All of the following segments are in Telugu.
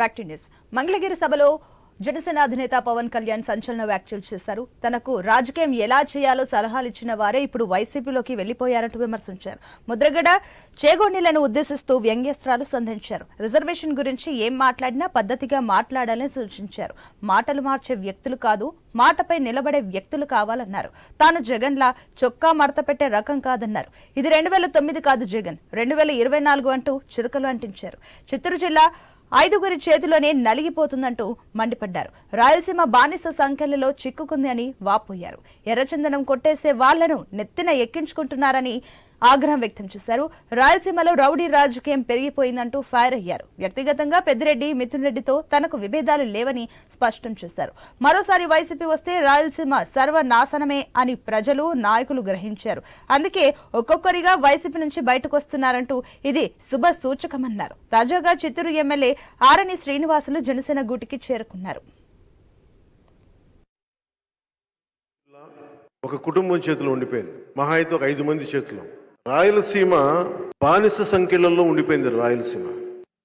బ్యాక్ టు న్యూస్ మంగళగిరి సభలో జనసేన అధినేత పవన్ కళ్యాణ్ సంచలన వ్యాఖ్యలు చేశారు. తనకు రాజకీయం ఎలా చేయాలో సలహాలు ఇచ్చిన వారే ఇప్పుడు వైసీపీలోకి వెళ్ళిపోయారంటూ విమర్శించారు. ముద్రగడ చేగొండిలను ఉద్దేశిస్తూ వ్యంగ్యస్త్రాలు సంధించారు. రిజర్వేషన్ గురించి ఏం మాట్లాడినా పద్ధతిగా మాట్లాడాలని సూచించారు. మాటలు మార్చే వ్యక్తులు కాదు మాటపై నిలబడే వ్యక్తులు కావాలన్నారు. తాను జగన్లా చొక్కా మడత పెట్టే రకం కాదన్నారు. ఇది రెండు వేల తొమ్మిది కాదు జగన్ రెండు వేల ఇరవై నాలుగు అంటూ చిరుకలు అంటించారు. చిత్తూరు జిల్లా ఐదుగురి చేతిలోనే నలిగిపోతుందంటూ మండిపడ్డారు. రాయలసీమ బానిస సంఖ్యలలో చిక్కుకుంది అని వాపోయారు. ఎర్రచందనం కొట్టేసే వాళ్ళను నెత్తిన ఎక్కించుకుంటున్నారని ఆగ్రహం వ్యక్తం చేశారు. రాయలసీమలో రౌడీ రాజకీయం పెరిగిపోయిందంటూ ఫైర్ అయ్యారు. వ్యక్తిగతంగా పెద్దిరెడ్డి మిథున్ రెడ్డితో తనకు విభేదాలు లేవని స్పష్టం చేశారు. మరోసారి వైసీపీ వస్తే రాయలసీమ సర్వనాశనమే అని ప్రజలు నాయకులు గ్రహించారు. అందుకే ఒక్కొక్కరిగా వైసీపీ నుంచి బయటకు వస్తున్నారంటూ ఇది శుభ సూచకమన్నారు. తాజాగా చిత్తూరు ఎమ్మెల్యే ఆరణి శ్రీనివాసులు జనసేన గూటికి చేరుకున్నారు. ఒక కుటుంబం చేతిలో ఉండిపోయింది. మహా అయితే ఒక ఐదు మంది చేతిలో. రాయలసీమ బానిస సంఖ్యలలో ఉండిపోయింది రాయలసీమ.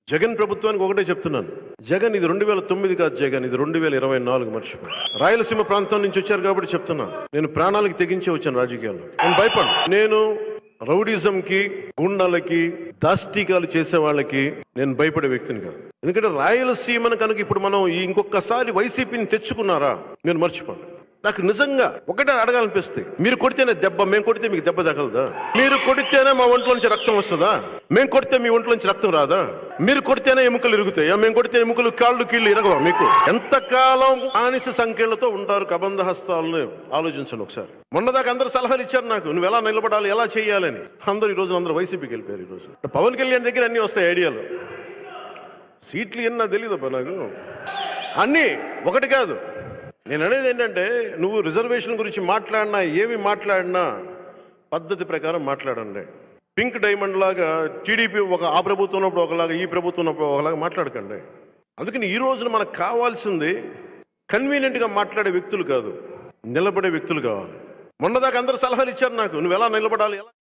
జగన్ ప్రభుత్వానికి ఒకటే చెప్తున్నాను. జగన్ ఇది రెండు వేల తొమ్మిది కాదు జగన్ ఇది రెండు వేల ఇరవై నాలుగు మర్చిపోయి రాయలసీమ ప్రాంతం నుంచి వచ్చారు కాబట్టి చెప్తున్నాను నేను ప్రాణాలకు తెగించే వచ్చాను రాజకీయాల్లో. నేను భయపడు నేను రౌడిజంకి గుండాలకి దాష్టీకాలు చేసే వాళ్ళకి నేను భయపడే వ్యక్తిని కాదు. ఎందుకంటే రాయలసీమను కనుక ఇప్పుడు మనం ఇంకొకసారి వైసీపీని తెచ్చుకున్నారా? నేను మర్చిపోను. నాకు నిజంగా ఒకటే అడగాలనిపిస్తుంది. మీరు కొడితేనే దెబ్బ మేము కొడితే మీకు దెబ్బ తగలదా? మీరు కొడితేనే మా ఒంట్లో నుంచి రక్తం వస్తుందా? మేము కొడితే మీ ఒంట్లో నుంచి రక్తం రాదా? మీరు కొడితేనే ఎముకలు ఇరుగుతాయా? మేము కొడితే ఎముకలు కాళ్ళు కీళ్ళు ఇరగవా మీకు? ఎంతకాలం ఆనిస సంఖ్యలతో ఉంటారు కబంధ హస్తాలను ఆలోచించండి ఒకసారి. మొన్నదాకా అందరు సలహాలు ఇచ్చారు నాకు. నువ్వు ఎలా నిలబడాలి ఎలా చేయాలని. అందరు ఈ రోజు అందరూ వైసీపీకి వెళ్ళిపోయారు ఈ రోజు. పవన్ కళ్యాణ్ దగ్గర అన్ని వస్తాయి ఐడియాలు. సీట్లు ఎన్నా తెలియదు నాకు. అన్నీ ఒకటి కాదు. నేను అనేది ఏంటంటే నువ్వు రిజర్వేషన్ గురించి మాట్లాడినా ఏమి మాట్లాడినా పద్ధతి ప్రకారం మాట్లాడండి. పింక్ డైమండ్ లాగా టీడీపీ ఒక ఆ ప్రభుత్వం ఉన్నప్పుడు ఒకలాగా ఈ ప్రభుత్వం ఉన్నప్పుడు ఒకలాగా మాట్లాడకండి. అందుకని ఈ రోజున మనకు కావాల్సింది కన్వీనియంట్గా మాట్లాడే వ్యక్తులు కాదు నిలబడే వ్యక్తులు కావాలి. మొన్నదాకా అందరు సలహాలు ఇచ్చారు నాకు నువ్వు ఎలా నిలబడాలి? ఎలా